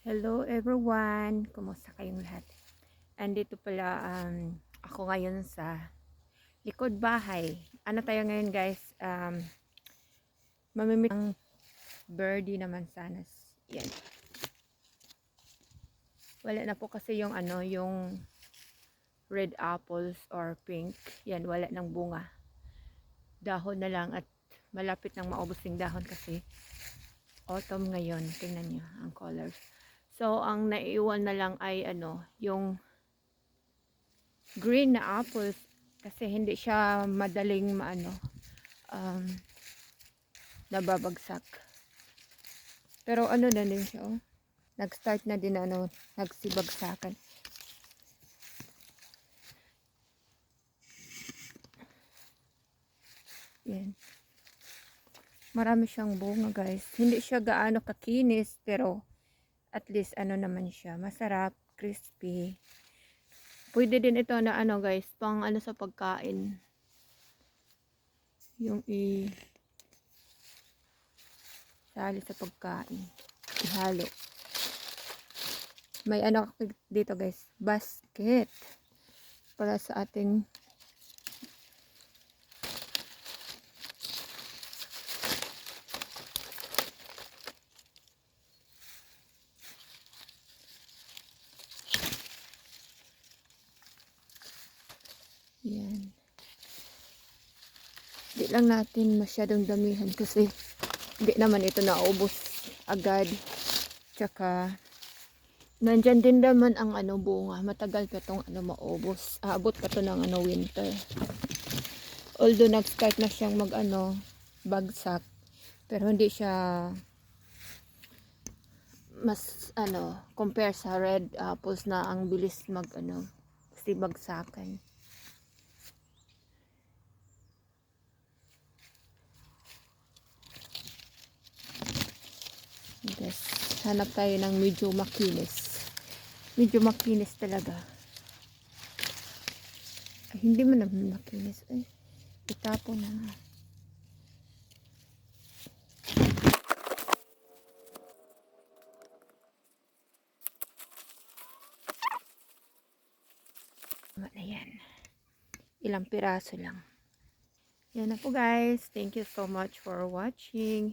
Hello everyone! Kumusta kayong lahat? Andito pala um, ako ngayon sa likod bahay. Ano tayo ngayon guys? Um, mamimit ang birdie naman sana. Yan. Wala na po kasi yung ano, yung red apples or pink. Yan, wala ng bunga. Dahon na lang at malapit nang maubos yung dahon kasi autumn ngayon. Tingnan nyo ang colors. So, ang naiiwan na lang ay ano, yung green na apples kasi hindi siya madaling maano um, nababagsak. Pero ano na din siya, oh. Nag-start na din ano, nagsibagsakan. Yan. Marami siyang bunga, guys. Hindi siya gaano kakinis, pero at least ano naman siya, masarap, crispy. Pwede din ito na ano guys, pang ano sa pagkain. Yung i sali sa pagkain. Ihalo. May ano dito guys, basket. Para sa ating Yan. Di lang natin masyadong damihan kasi hindi naman ito naubos agad. Tsaka, nandyan din naman ang ano bunga. Matagal pa itong ano maubos. Aabot pa to ng ano winter. Although nag-start na siyang mag ano, bagsak. Pero hindi siya mas ano, compare sa red apples na ang bilis mag ano, kasi bagsakan. Yes. Hanap tayo ng medyo makinis. Medyo makinis talaga. Ay, hindi mo naman makinis. Ay, itapo na nga. Tama na yan. Ilang piraso lang. Yan na po guys. Thank you so much for watching.